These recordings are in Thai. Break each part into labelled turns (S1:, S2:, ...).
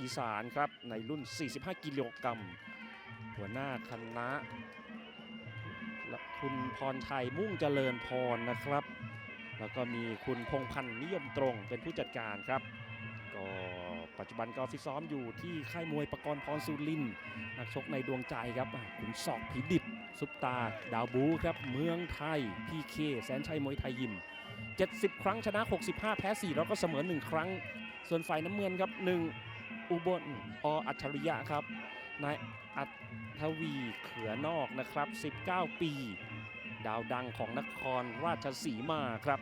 S1: อีสานครับ ในรุ่น 45 กิโลกรัมหัวหน้าคณะคุณพรชัยมุ่งเจริญพรนะครับ แล้วก็มีคุณพงพันธ์นิยมตรงเป็นผู้จัดการครับ ก็ปัจจุบันก็ฟิตซ้อมอยู่ที่ค่ายมวยประกรณ์พรสุรินนักชกในดวงใจครับอะขุนศอกผีดิบ ซุปตา ดาวบูครับ เมืองไทยพีเคแสนชัยมวยไทยยิม 70 ครั้งชนะ 65 แพ้4แล้วก็เสมอ 1 ครั้ง ส่วนฝ่ายน้ำเงินครับ 1 อุบลออัจฉริยะครับ นายอัธวีเขือนอกนะครับ 19 ปี ดาวดังของนครราชสีมาครับ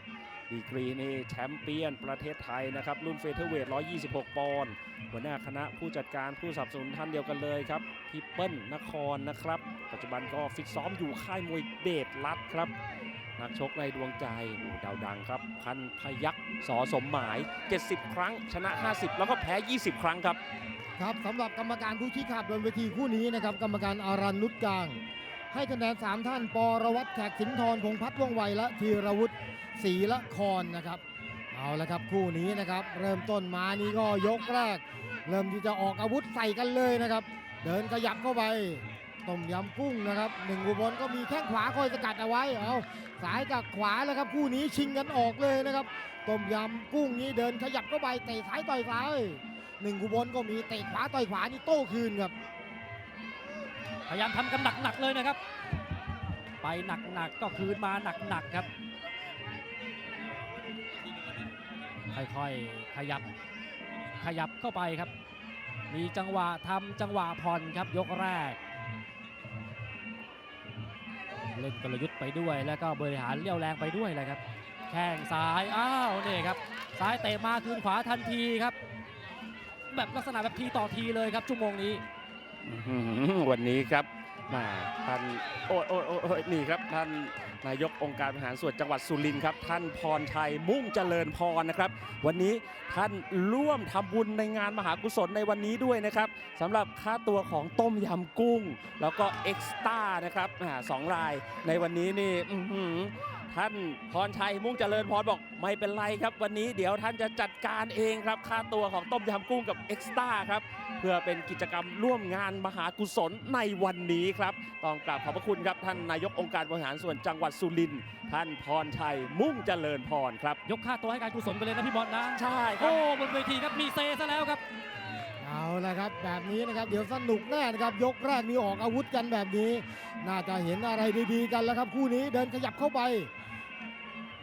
S1: ดีกรีนี่แชมป์เปี้ยนประเทศไทยนะครับ รุ่นเฟเธอร์เวท 126 ปอนด์หัวหน้าคณะผู้จัดการผู้สนับสนุนท่านเดียวกันเลยครับพี่เปิ้ลนครนะครับ ปัจจุบันก็ฟิตซ้อมอยู่ค่ายมวยเดชรัฐครับ นักชกในดวงใจดาวดังครับ พันพยักษ์สอสมหมาย 70 ครั้ง ชนะ 50 แล้วก็แพ้ 20 ครั้งครับ
S2: ครับสำหรับกรรมการผู้ชี้ขาดบนเวทีคู่นี้นะครับ กรรมการอารันนุชกลาง ให้คะแนน 3 ท่าน ปรวัตรแขกสินทรพงพัฒน์ว่องไว และธีรวุฒิศรีละครนะครับ เอาละครับคู่นี้นะครับ เริ่มต้นมานี่ก็ยกแรก เริ่มที่จะออกอาวุธใส่กันเลยนะครับ เดินขยับเข้าไป ต้มยำกุ้งนะครับหนึ่งอุบลก็มีแข้งขวาคอยสกัดเอาไว้เอาสายกับขวาแล้วครับคู่นี้ชิงกันออกเลยนะครับต้มยำกุ้งนี้เดินขยับเข้าไปเตะซ้ายต่อยซ้ายหนึ่งอุบลก็มีเตะขวาต่อยขวานี่โต้คืนครับ
S3: พยายามทำกันหนักๆเลยนะครับ ไปหนักๆก็คืนมาหนักๆครับค่อยๆขยับขยับเข้าไปครับ มีจังหวะทำจังหวะผ่อนครับยกแรก เล่นกลยุทธ์ไปด้วย แล้วก็บริหารเลี้ยวแรงไปด้วยเลยครับแข้งซ้ายอ้าวนี่ครับซ้ายเตะมาคืนขวาทันทีครับ แบบลักษณะแบบทีต่อทีเลยครับชั่วโมงนี้
S1: วันนี้ครับ มาท่านโอ้ยโอ้ยโอ้ยนี่ครับท่านนายกองค์การบริหารส่วนจังหวัดสุรินทร์ครับ ท่านพรชัยมุ่งเจริญพรนะครับ วันนี้ท่านร่วมทำบุญในงานมหากุศลในวันนี้ด้วยนะครับสำหรับค่าตัวของต้มยำกุ้ง แล้วก็เอ็กซ์ต้านะครับสองรายในวันนี้นี่ท่านพรชัยมุ่งเจริญพรบอกไม่เป็นไรครับ วันนี้เดี๋ยวท่านจะจัดการเองครับค่าตัวของต้มยำกุ้งกับเอ็กซ์ต้าครับ เพื่อเป็นกิจกรรมร่วมงานมหากุศลในวันนี้ครับต้องกราบขอบพระคุณครับท่านนายกองค์การบริหารส่วนจังหวัดสุรินทร์ท่านพรชัยมุ่งเจริญพรครับ
S3: ยกค่าตัวให้การกุศลไปเลยนะพี่บอลนะ
S1: ใช่ครั
S3: โอ้
S1: บ
S3: บนเวทีครับมีเซซะแล้วครับ
S2: เอาละครับแบบนี้นะครับเดี๋ยวสนุกแน่นะครับยกแรกนี่ออกอาวุธกันแบบนี้ น่าจะเห็นอะไรดีๆกันแล้วครับคู่นี้เดินขยับเข้าไป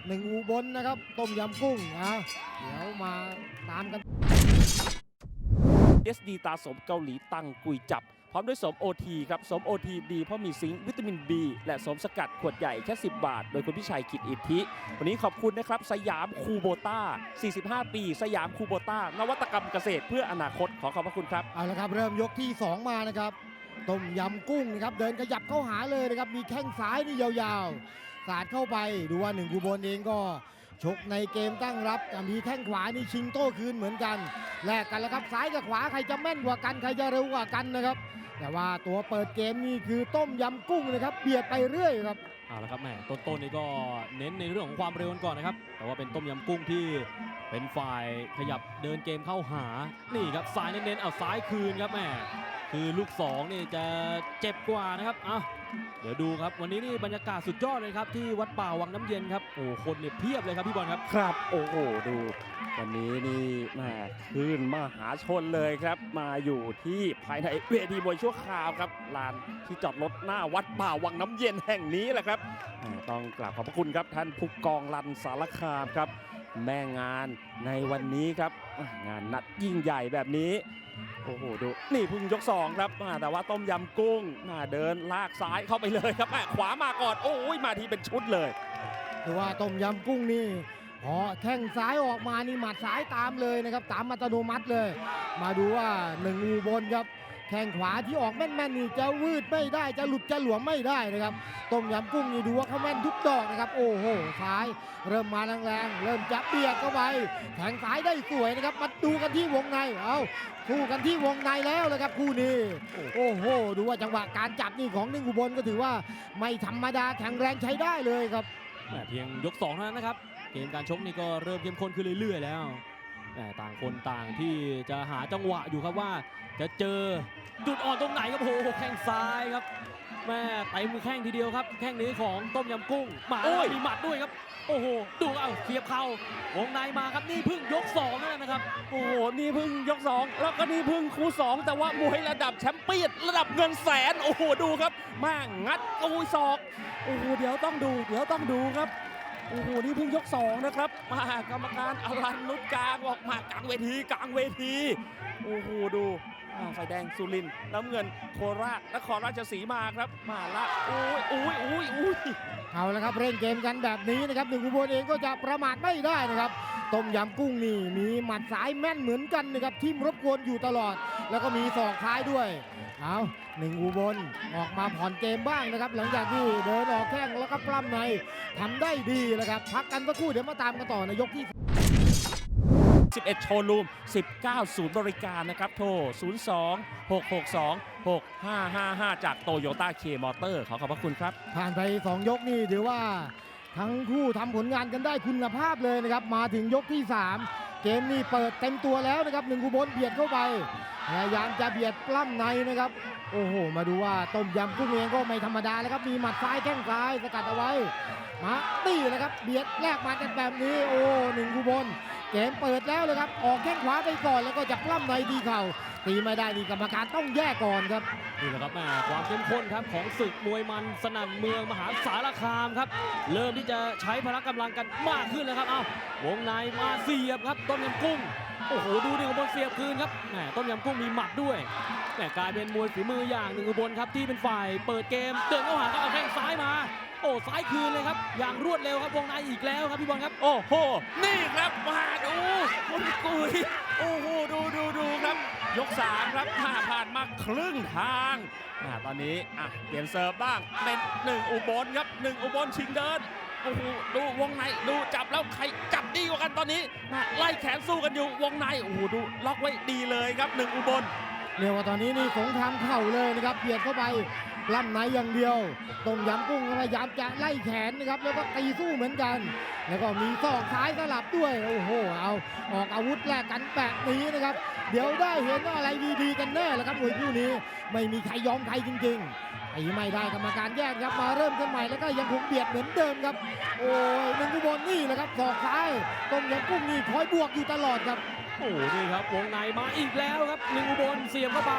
S2: หนึ่งอุบลนะครับ ต้มยำกุ้งนะเดี๋ยวมาตามกัน
S1: SD ตาสมเกาหลีตังกุยจับ พร้อมด้วยสมโอทีครับสมโอทีดีเพราะมีซิงค์วิตามิน B และสมสกัดขวดใหญ่แค่ 10 บาท โดยคุณพิชัยกิจอิทธิ วันนี้ขอบคุณนะครับ สยามคูโบต้า 45 ปี สยามคูโบต้านวัตกรรมเกษตรเพื่ออนาคตขอขอบพระคุณครับ
S2: เอาละครับ เริ่มยกที่ 2 มานะครับต้มยำกุ้งนะครับเดินขยับเข้าหาเลยนะครับมีแข้งซ้ายนี่ยาวๆสาดเข้าไปดูว่าหนึ่งกุบลเองก็ ชกในเกมตั้งรับแต่มีแข้งขวานี่ชิงโต้คืนเหมือนกันแลกกันแล้วครับซ้ายกับขวาใครจะแม่นกว่ากันใครจะเร็วกว่ากันนะครับ แต่ว่าตัวเปิดเกมนี่คือต้มยำกุ้งนะครับเบียดไปเรื่อยครับ
S3: เอาละครับแหมต้นๆนี่ก็เน้นในเรื่องของความเร็วกันก่อนนะครับ แต่ว่าเป็นต้มยำกุ้งที่เป็นฝ่ายขยับเดินเกมเข้าหานี่ครับซ้ายเน้นๆเอาซ้ายคืนครับแหมคือลูกสองนี่จะเจ็บกว่านะครับอะ เดี๋ยวดูครับวันนี้นี่บรรยากาศสุดยอดเลยครับที่วัดป่าวังน้ำเย็นครับโอ้คนเนี่ยเพียบเลยครับพี่บอลครับ
S1: ครับ โอ้โหดู วันนี้นี่ม่คลื่นมหาชนเลยครับ มาอยู่ที่ภายในเวทีมวยชั่วคราวครับลานที่จอดรถหน้าวัดป่าวังน้ำเย็นแห่งนี้แหละครับ ต้องกราบขอบพระคุณครับท่านผู้กองรันสารคามครับ แม่งานในวันนี้ครับ งานนัดยิ่งใหญ่แบบนี้ โอ้โหดูนี่เพึ่งยกสองครับอ่าแต่ว่าต้มยำกุ้งอ่าเดินลากซ้ายเข้าไปเลยครับแม่ขวามาก่อนโอ้ยมาทีเป็นชุดเลย
S2: หรือว่าต้มยำกุ้งนี่พอแข้งซ้ายออกมานี่หมัดซ้ายตามเลยนะครับตามอัตโนมัติเลย มาดูว่าหนึ่งอุบลครับ แข้งขวาที่ออกแม่นๆนี่จะวืดไม่ได้จะหลุดจะหลวมไม่ได้นะครับต้มยำกุ้งนี่ดูว่าเขาแม่นทุกดอกนะครับ โอ้โหซ้ายเริ่มมาแรงๆเริ่มจะเบียดเข้าไปแทงซ้ายได้สวยนะครับมาดูกันที่วงในเอาคู่กันที่วงในแล้วเลยครับคู่นี้ โอ้โห ดูว่าจังหวะการจับนี่ของนึ่งอุบลก็ถือว่าไม่ธรรมดาแข็งแรงใช้ได้เลยครับ
S3: เพียงยก2เท่านั้นนะครับเกมการชกนี่ก็เริ่มเข้มข้นขึ้นเรื่อย ๆ แล้ว ต่างคนต่างที่จะหาจังหวะอยู่ครับว่า จะเจอจุดอ่อนตรงไหนครับโอ้โหแข้งซ้ายครับแม่เต็มแข้งทีเดียวครับ แข้งนี้ของต้มยำกุ้งมา
S1: โอ้ย
S3: มีหมัดด้วยครับ โอ้โหดูเอาเสียบเข่าวงในมาครับนี่เพิ่งยกสองนั่นนะครับ
S1: โอ้โหนี่เพิ่งยก2แล้วก็นี่เพิ่งคู่2แต่ว่ามวยระดับแชมเปี้ยนระดับเงินแสนโอ้โหดูครับมางัดโอ้ยศอกโอ้โหเดี๋ยวต้องดู เดี๋ยวต้องดูครับ โอ้โหนี่เพิ่งยก2นะครับมากรรมการอลันนุชกลางออกมากลางเวทีกลางเวทีโอ้โหดูไฟแดงสุรินทร์น้ำเงินโคราชนครราชสีมาครับ มาละโอ้ยโอ้ยโอ้ยโอ้ย
S2: เอาละครับเร่งเกมกันแบบนี้นะครับหนึ่งอุบลเองก็จะประมาทไม่ได้นะครับต้มยำกุ้งนี่มีหมัดสายแม่นเหมือนกันนะครับทิมรบกวนอยู่ตลอด แล้วก็มีศอกท้ายด้วย เอาหนึ่งอุบลออกมาผ่อนเกมบ้างนะครับ หลังจากที่เดินออกแข้งแล้วก็ปล้ำในทำได้ดีนะครับ พักกันสักครู่เดี๋ยวมาตามกันต่อในยกที่
S1: 11 โชว์รูม 19 ศูนย์บริการนะครับ โทร 02 662 6555 จากโตโยต้าเคมอเตอร์ขอขอบพระคุณครับ
S2: ผ่านไป 2 ยกนี่ถือว่าทั้งคู่ทำผลงานกันได้คุณภาพเลยนะครับ มาถึงยกที่ 3 เกมนี่เปิดเต็มตัวแล้วนะครับหนึ่งอุบลเบียดเข้าไปพยายามจะเบียดปล้ำในนะครับ โอ้โห มาดูว่าต้มยำกุ้งเองก็ไม่ธรรมดาแล้วครับ มีหมัดซ้ายแข้งซ้ายสกัดเอาไว้ มา ตีนะครับเบียดแลกมากันแบบนี้โอ้หนึ่งอุบลเกมเปิดแล้วเลยครับ ออกแข้งขวาไปก่อนแล้วก็จะปล้ำในดีเข่าตีไม่ได้นี่กรรมการต้องแยกก่อนครับ
S3: นี่แหละครับแม่ความเข้มข้นครับของศึกมวยมันสนั่นเมืองมหาสารคามครับ เริ่มที่จะใช้พละกำลังกันมากขึ้นแล้วครับเอาวงในมาเสียบครับ ต้มยำกุ้งโอ้โหดูหนึ่งอุบลเสียบคืนครับแหมต้มยำกุ้งมีหมัดด้วยแหมกลายเป็นมวยฝีมืออย่างหนึ่งอุบลครับที่เป็นฝ่ายเปิดเกมเดินเข้าหาครับเอาแข้งซ้ายมา อ้ซ้ายคืนเลยครับ อย่างรวดเร็วครับวงในอีกแล้วครับพี่บอลครับ
S1: โอ้โห นี่ครับมาดูคุณกุยโอ้โหดูดูดูครับ ยก3ครับผ่าผ่านมาครึ่งทางอ่าตอนนี้อะเปลี่ยนเซิร์ฟบ้างเป็นหนึ่งอุบลครับหนึ่งอุบลชิงเดินโอ้โหดูวงในดูจับแล้วใครจับดีกว่ากันตอนนี้อะไล่แขนสู้กันอยู่วงในโอ้โหดูล็อกไว้ดีเลยครับหนึ่งอุบล
S2: เรียกว่าตอนนี้นี่สงครามเข่าเลยนะครับเบียดเข้าไป ล่ำในอย่างเดียวต้มยำกุ้งพยายามจะไล่แขนนะครับ แล้วก็ตีสู้เหมือนกัน แล้วก็มีศอกซ้ายสลับด้วย โอ้โห เอาออกอาวุธแลกกันแบบนี้นะครับ เดี๋ยวได้เห็นอะไรดีๆกันแน่แหละครับมวยคู่นี้ ไม่มีใครยอมใครจริงๆตีไม่ได้กรรมการแยกครับมาเริ่มกันใหม่แล้วก็ยังคงเบียดเหมือนเดิมครับ โอ้ยหนึ่งกุบลนี่แหละครับศอกซ้ายต้มยำกุ้งนี่คอยบวกอยู่ตลอดครับ
S3: โอ้โหนี่ครับวงในมาอีกแล้วครับหนึ่งอุบลเสียบเข้าไป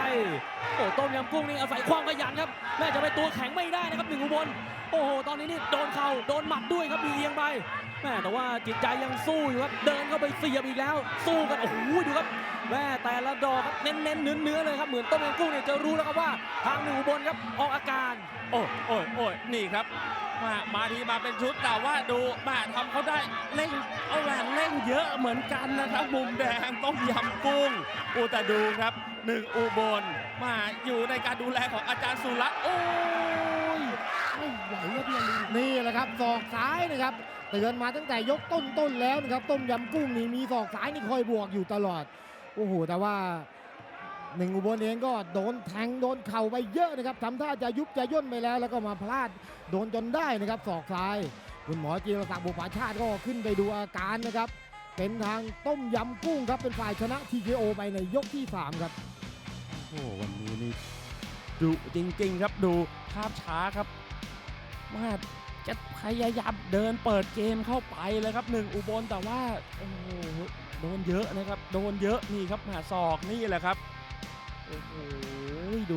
S3: โอ้ต้มยำกุ้งนี่อาศัยความขยันครับแม่จะไปตัวแข็งไม่ได้นะครับหนึ่งอุบลโอ้โหตอนนี้นี่โดนเข่าโดนหมัดด้วยครับมีเอียงไปแม่แต่ว่าจิตใจยังสู้อยู่ครับเดินเข้าไปเสียบอีกแล้ว สู้กันโอ้โหดูครับแม่แต่ละดอกครับเน้นเนื้อเลยครับเหมือนต้มยำกุ้งเนี่ยจะรู้แล้วครับว่าทางหนึ่งอุบลครับออกอาการ
S1: โอ้ยโอ้ยโอ้ยนี่ครับมามาทีมาเป็นชุดแต่ว่าดูมาทำเขาได้เร่งเอาแหวน เยอะเหมือนกันนะครับมุมแดงต้มยำกุ้งอุต่ดูครับหนึ่งอุบลมาอยู่ในการดูแลของอาจารย์สุรัตน์โอ้ย
S2: ไม่ไหวครับพี่ลีนี่แหละครับศอกซ้ายนะครับเตือนมาตั้งแต่ยกต้นๆแล้วนะครับต้มยำกุ้งนี่มีศอกซ้ายนี่คอยบวกอยู่ตลอดโอ้โหแต่ว่าหนึ่งอุบลเองก็โดนแทงโดนเข่าไปเยอะนะครับทำท่าจะยุบจะย่นไปแล้ว แล้วก็มาพลาดโดนจนได้นะครับศอกซ้าย คุณหมอจีรศักดิ์บุปผาชาติก็ขึ้นไปดูอาการนะครับ เป็นทางต้มยำกุ้งครับเป็นฝ่ายชนะ TKO ไปในยกที่สามครับ
S1: โอ้วันนี้นี่ดุจริงๆครับดูภาพช้าครับมาจะพยายามเดินเปิดเกมเข้าไปเลยครับหนึ่งอุบลแต่ว่าโอ้โหโดนเยอะนะครับ โดนเยอะนี่ครับหาศอกนี่แหละครับโอ้โหดู